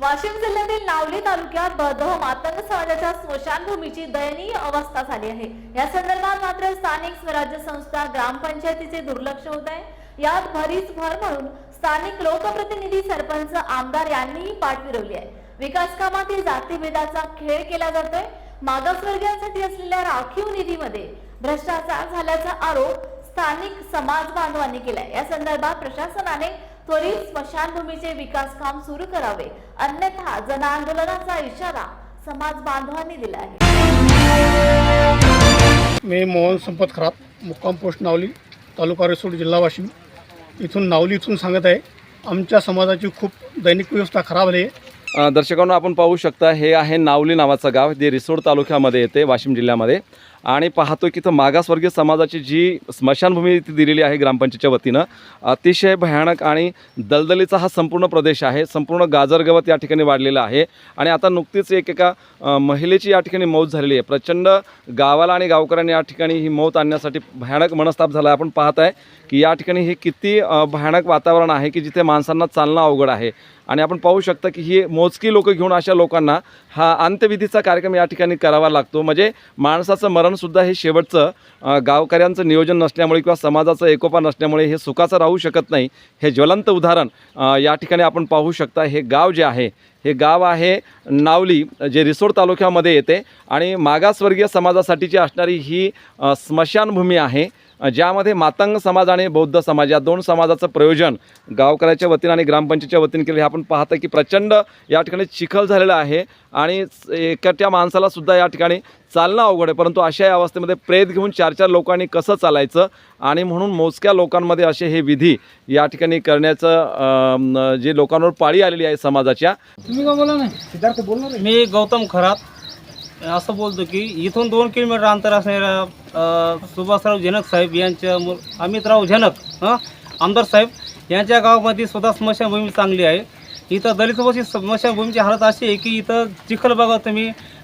वाशिम जिल्ह्यातील नावली तालुक्यात बदह मातंग समाजाच्या स्मशानभूमीची दयनीय अवस्था झाली आहे. या संदर्भात मात्र स्थानिक स्वराज्य संस्था ग्रामपंचायतीचे दुर्लक्ष होत आहे. यात भरीच भर म्हणून स्थानिक लोकप्रतिनिधी सरपंच आमदार यांनीही पाठ फिरवली आहे. विकास कामातील जातीभेदाचा खेळ केला जातोय. मागासवर्गीयांसाठी असलेल्या राखीव निधीमध्ये भ्रष्टाचार झाल्याचा आरोप स्थानिक समाज बांधवांनी केलाय. या संदर्भात प्रशासनाने त्वरित स्मशानभूमीचे विकास काम सुरू करावे. अन्यथा जन आंदोलनाचा इशारा समाज बांधवांनी दिला आहे. मी मोहन संपत खरात मुक्काम पोस्ट नावली तालुका रिसोड जिल्हा वाशिम. इथून नावली इथून सांगत आहे आमच्या समाजाची खूप दैनिक व्यवस्था खराब आहे. दर्शकांनो आपण पाहू शकता हे आहे नावली नावाचं गाव जे रिसोड तालुक्यामध्ये येते वाशिम जिल्ह्यामध्ये. आणि पाहतो की इथं मागासवर्गीय समाजाची जी स्मशानभूमी ती दिलेली आहे ग्रामपंचायतच्या वतीनं अतिशय भयानक आणि दलदलीचा हा संपूर्ण प्रदेश आहे. संपूर्ण गाजर गवत या ठिकाणी वाढलेलं आहे. आणि आता नुकतीच एक एका महिलेची या ठिकाणी मौत झालेली आहे. प्रचंड गावाला आणि गावकऱ्यांनी या ठिकाणी ही मौत आणण्यासाठी भयानक मनस्ताप झाला आहे. आपण पाहत आहे की या ठिकाणी हे किती भयानक वातावरण आहे की जिथे माणसांना चालणं अवघड आहे. आणि आपण पाहू शकता की ही मोजकी लोकं घेऊन अशा लोकांना हा अंत्यविधीचा कार्यक्रम या ठिकाणी करावा लागतो. म्हणजे माणसाचं मरण कारणसुद्धा हे शेवटचं गावकऱ्यांचं नियोजन नसल्यामुळे किंवा समाजाचं एकोपा नसल्यामुळे हे सुखाचं राहू शकत नाही. हे ज्वलंत उदाहरण या ठिकाणी आपण पाहू शकता. हे गाव जे आहे हे गाव आहे नावली जे रिसोड तालुक्यामध्ये येते. आणि मागासवर्गीय समाजासाठीची असणारी ही स्मशानभूमी आहे. ज्यामध्ये मातंग समाज आणि बौद्ध समाज या दोन समाजाचं प्रयोजन गावकऱ्याच्या वतीनं आणि ग्रामपंचायतच्या वतीनं केलं हे आपण पाहतं की प्रचंड या ठिकाणी चिखल झालेलं आहे. आणि स- एकट्या माणसाला सुद्धा या ठिकाणी चालणं अवघड आहे. परंतु अशा या अवस्थेमध्ये प्रेत घेऊन चार चार लोकांनी कसं चालायचं? आणि म्हणून मोजक्या लोकांमध्ये असे हे विधी या ठिकाणी करण्याचं जे लोकांवर पाळी आलेली आहे समाजाच्या. मी गौतम खरात. असं बोलतो की इथून दोन किलोमीटर अंतर असणाऱ्या अ, सुभाषराव जनक साहेब यांच्या मु अमितराव जनक हं, आमदार साहेब यांच्या गावामध्ये स्वतः स्मशानभूमी चांगली आहे. इथं दलित वस्ती स्मशानभूमीची हालत अशी आहे की इथं चिखल बघा तुम्ही